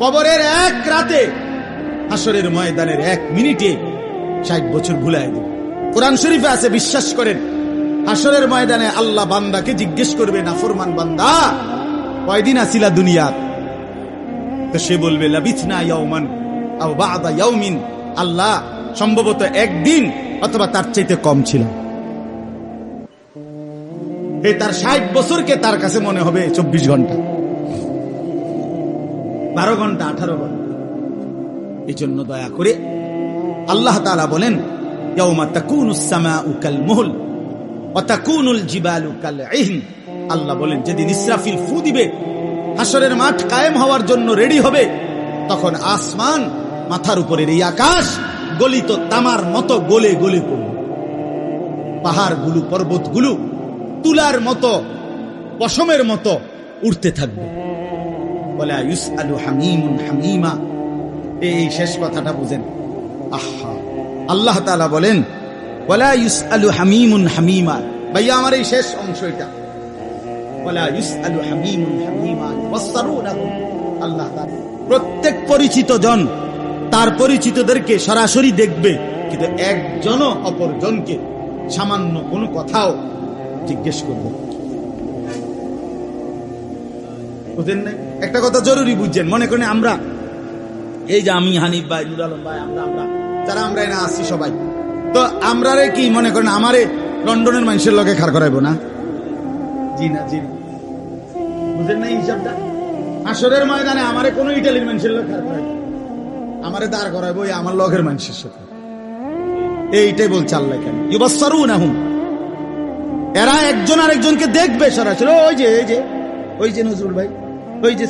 কবরের এক রাতে আসরের ময়দানের এক মিনিটে ষাট বছর ভুলাই দেবে কোরআন শরীফে আছে, বিশ্বাস করেন আসরের ময়দানে আল্লাহ বান্দাকে জিজ্ঞেস করবে না ফরমান বান্দা, কয়দিন আসিলা দুনিয়াত তো সে বলবে লাবিথনা আল্লাহ সম্ভবত একদিন অথবা তার চাইতে কম ছিল। তার ষাট বছরকে তার কাছে মনে হবে চব্বিশ ঘণ্টা। বারো ঘণ্টা, আঠারো ঘণ্টা। এই জন্য দয়া করে আল্লাহ তালা বলেন আল্লাহ বলেন, যেদিন ইসরাফিল ফু দিবে হাসরের মাঠ কায়েম হওয়ার জন্য রেডি হবে, তখন আসমান মাথার উপরের এই আকাশ গলিত তামার মতো গলে গলে পড়বে। পাহাড়গুলো, পর্বতগুলো তুলার মতো, পশমের মতো উঠতে থাকবে। বলে আয়ুস আলু হামিমুন হামিমা। এই শেষ কথাটা বুঝেন। আহা। আল্লাহ তাআলা বলেন ইউসআলু হামিমুন হামিমা। ভাইয়া, আমার এই শেষ অংশ এটা। ইউসআলু হামিমুন হামিমা। প্রত্যেক পরিচিত জন তার পরিচিতদেরকে সরাসরি দেখবে, কিন্তু একজনও অপরজনকে সামান্য কোনো কথাও জিজ্ঞেস করবে। বুঝেন নাই? একটা কথা জরুরি বুঝছেন, মনে করেন আমরা, এই যে আমি, হানিফ ভাই নুর আলম ভাই, আমরা আমরা, যারা আমরা এনে আসছি সবাই, তো আমরা রে কি মনে করেন আমারে লন্ডনের মানুষের লগে খার করাইবো না? জি না জি না। বুঝেন না হিসাবটা? আসরের ময়দানে আমারে কোনো ইটালির মানুষের লোক খার করাইবো আমারে দাঁড় করাইবো ওই আমার লগের মানুষের সাথে। এইটাই বলছে আল্লাহ কেন? ইউবাসারু না হুম এরা একজন আরেকজনকে দেখবে সরাসরি। ওই যে, এই যে, ওই যে নজরুল ভাই। ওই যে